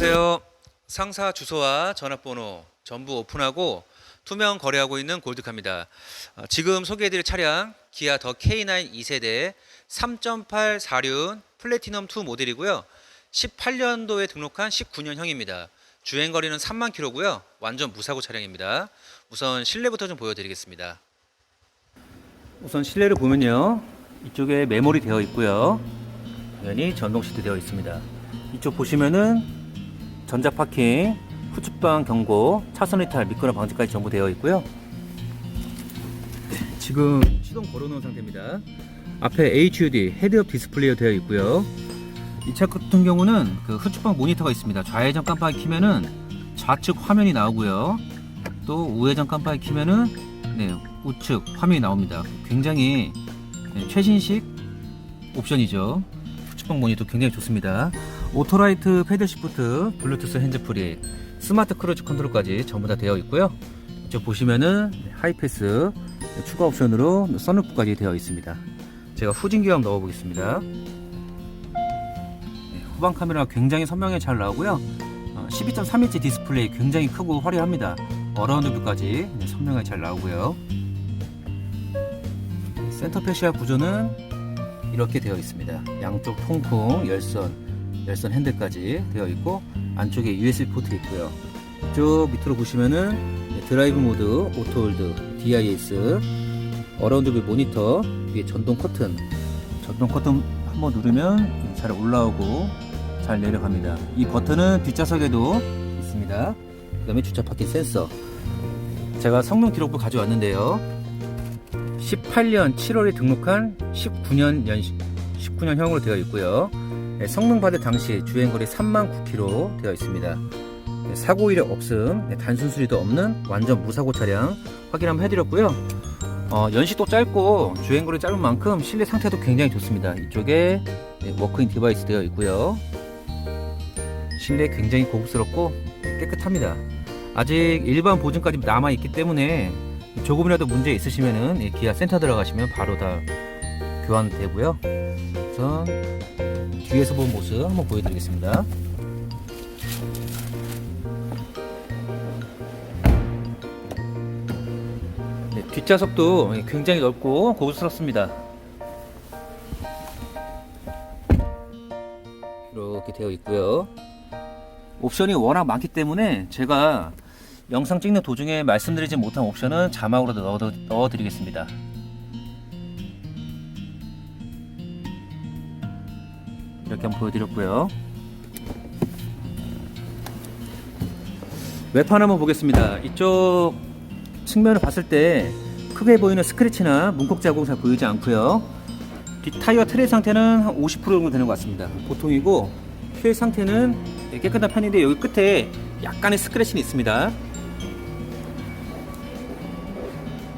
안녕하세요. 상사 주소와 전화번호 전부 오픈하고 투명 거래하고 있는 골드카입니다. 어, 지금 소개해드릴 차량 기아 더 K9 2세대 3.8 4륜 플래티넘 2 모델이고요. 18년도에 등록한 19년형입니다. 주행 거리는 3만 킬로고요. 완전 무사고 차량입니다. 우선 실내부터 좀 보여드리겠습니다. 우선 실내를 보면요. 이쪽에 메모리 되어 있고요. 당연히 전동 시트 되어 있습니다. 이쪽 보시면은 전자 파킹, 후측방 경고, 차선 이탈, 미끄럼 방지까지 전부 되어 있고요. 지금 시동 걸어놓은 상태입니다. 앞에 HUD 헤드업 디스플레이가 되어 있고요. 이 차 같은 경우는 그 후측방 모니터가 있습니다. 좌회전 깜빡이 키면은 좌측 화면이 나오고요. 또 우회전 깜빡이 키면은 네, 우측 화면이 나옵니다. 굉장히 네, 최신식 옵션이죠. 후측방 모니터 굉장히 좋습니다. 오토라이트 패들 시프트, 블루투스 핸즈프리, 스마트 크루즈 컨트롤까지 전부 다 되어 있고요. 이쪽 보시면은 하이패스 추가 옵션으로 선루프까지 되어 있습니다. 제가 후진기 한번 넣어 보겠습니다. 네, 후방 카메라 굉장히 선명하게 잘 나오고요. 12.3인치 디스플레이 굉장히 크고 화려합니다. 어라운드 뷰까지 네, 선명하게 잘 나오고요. 센터 페시아 구조는 이렇게 되어 있습니다. 양쪽 통풍, 열선, 열선 핸들까지 되어 있고 안쪽에 USB 포트 있고요. 쭉 밑으로 보시면은 네, 드라이브 모드, 오토 홀드, DIS, 어라운드 뷰 모니터, 위에 전동 커튼, 전동 커튼 한번 누르면 잘 올라오고 잘 내려갑니다. 이 버튼은 뒷좌석에도 있습니다. 그 다음에 주차 파킹 센서. 제가 성능 기록부 가져왔는데요. 18년 7월에 등록한 19년 연 19년형으로 되어 있고요. 네, 성능 받을 당시 주행거리 3만 9km 되어 있습니다. 네, 사고 이력 없음, 네, 단순 수리도 없는 완전 무사고 차량 확인 한번 해드렸고요. 어, 연식도 짧고 주행거리 짧은 만큼 실내 상태도 굉장히 좋습니다. 이쪽에 네, 워크인 디바이스 되어 있고요. 실내 굉장히 고급스럽고 깨끗합니다. 아직 일반 보증까지 남아 있기 때문에 조금이라도 문제 있으시면은 이 기아 센터 들어가시면 바로 다 교환되고요. 우선 뒤에서 본 모습 한번 보여드리겠습니다. 네, 뒷좌석도 굉장히 넓고 고급스럽습니다. 이렇게 되어 있고요. 옵션이 워낙 많기 때문에 제가 영상 찍는 도중에 말씀드리지 못한 옵션은 자막으로 넣어, 넣어드리겠습니다. 이렇게 한번 보여드렸고요. 외판 한번 보겠습니다. 이쪽 측면을 봤을 때 크게 보이는 스크래치나 문콕 자국 잘 보이지 않고요. 뒷 타이어 트레 상태는 한 50% 정도 되는 것 같습니다. 보통이고 휠 상태는 깨끗한 편인데 여기 끝에 약간의 스크래치는 있습니다.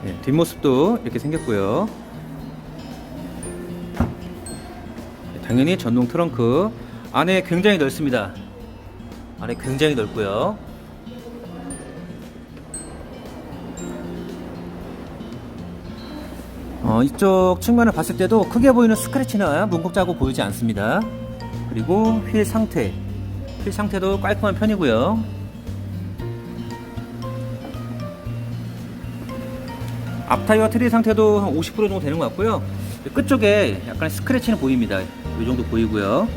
네, 뒷모습도 이렇게 생겼고요. 당연히 전동 트렁크 안에 굉장히 넓습니다. 안에 굉장히 넓고요. 어, 이쪽 측면을 봤을 때도 크게 보이는 스크래치나 문콕 자국 보이지 않습니다. 그리고 휠 상태, 휠 상태도 깔끔한 편이고요. 앞 타이어 트리 상태도 한 50% 정도 되는 것 같고요. 끝쪽에 약간 스크래치는 보입니다. 이 정도 보이고요.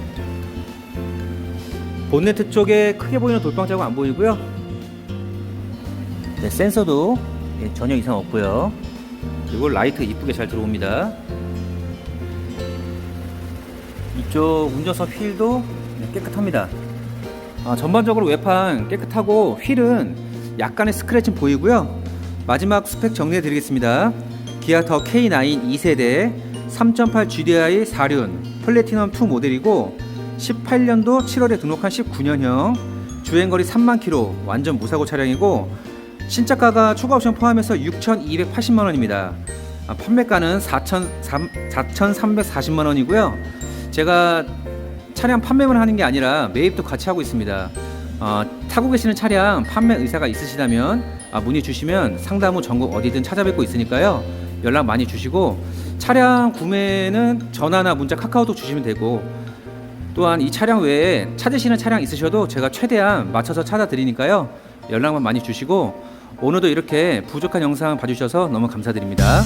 본네트 쪽에 크게 보이는 돌방 자국 안 보이고요. 네, 센서도 네, 전혀 이상 없고요. 그리고 라이트 이쁘게 잘 들어옵니다. 이쪽 운전석 휠도 네, 깨끗합니다. 아, 전반적으로 외판 깨끗하고 휠은 약간의 스크래치는 보이고요. 마지막 스펙 정리해 드리겠습니다. 기아 더 K9 2세대 3.8 GDI 4륜 플래티넘 2 모델이고 18년도 7월에 등록한 19년형 주행거리 3만 킬로 완전 무사고 차량이고 신차가가 추가 옵션 포함해서 6,280만 원입니다. 아, 판매가는 4,340만 원이고요. 제가 차량 판매만 하는 게 아니라 매입도 같이 하고 있습니다. 어, 타고 계시는 차량 판매 의사가 있으시다면 아, 문의 주시면 상담 후 전국 어디든 찾아뵙고 있으니까요. 연락 많이 주시고 차량 구매는 전화나 문자 카카오톡 주시면 되고 또한 이 차량 외에 찾으시는 차량 있으셔도 제가 최대한 맞춰서 찾아 드리니까요. 연락만 많이 주시고 오늘도 이렇게 부족한 영상 봐주셔서 너무 감사드립니다.